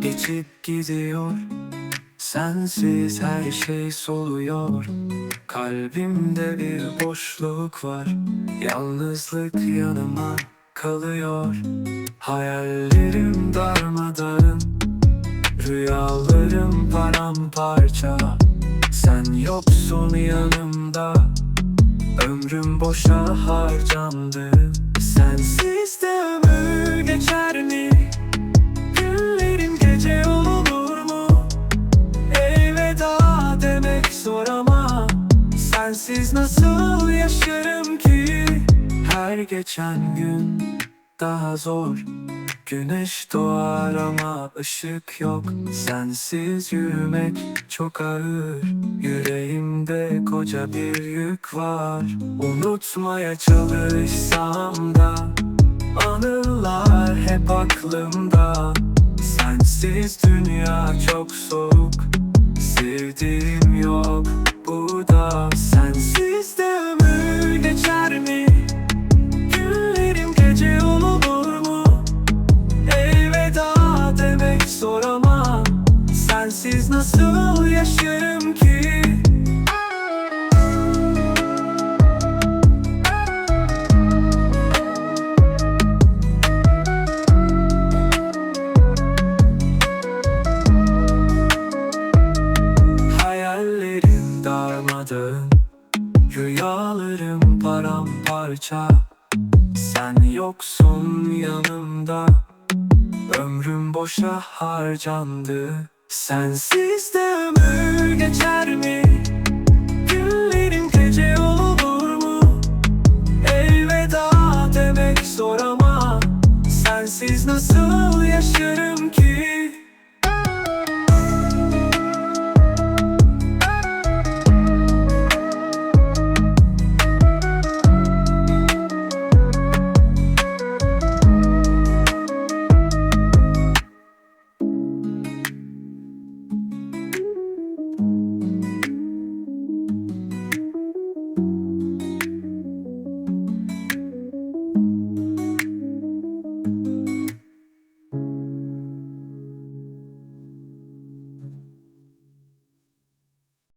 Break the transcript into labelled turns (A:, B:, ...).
A: geçip gidiyor. Sensiz her şey soluyor. Kalbimde bir boşluk var. Yalnızlık yanıma kalıyor. Hayallerim darmadağın. Rüyalarım paramparça. Sen yoksun yanımda. Ömrüm boşa harcandı. Sensiz de ömür Sensiz nasıl yaşarım ki? Her geçen gün daha zor. Güneş doğar ama ışık yok. Sensiz yürümek çok ağır. Yüreğimde koca bir yük var. Unutmaya çalışsam da Anılar hep aklımda. Sensiz dünya çok soğuk. Sevdiğim yok Sensiz nasıl yaşarım ki? Hayallerim darmadağın Rüyalarım paramparça Sen yoksun yanımda Ömrüm boşa harcandı Sensiz de ömür geçer mi? Günlerim gece olur mu? Elveda demek zor ama Sensiz nasıl yaşarım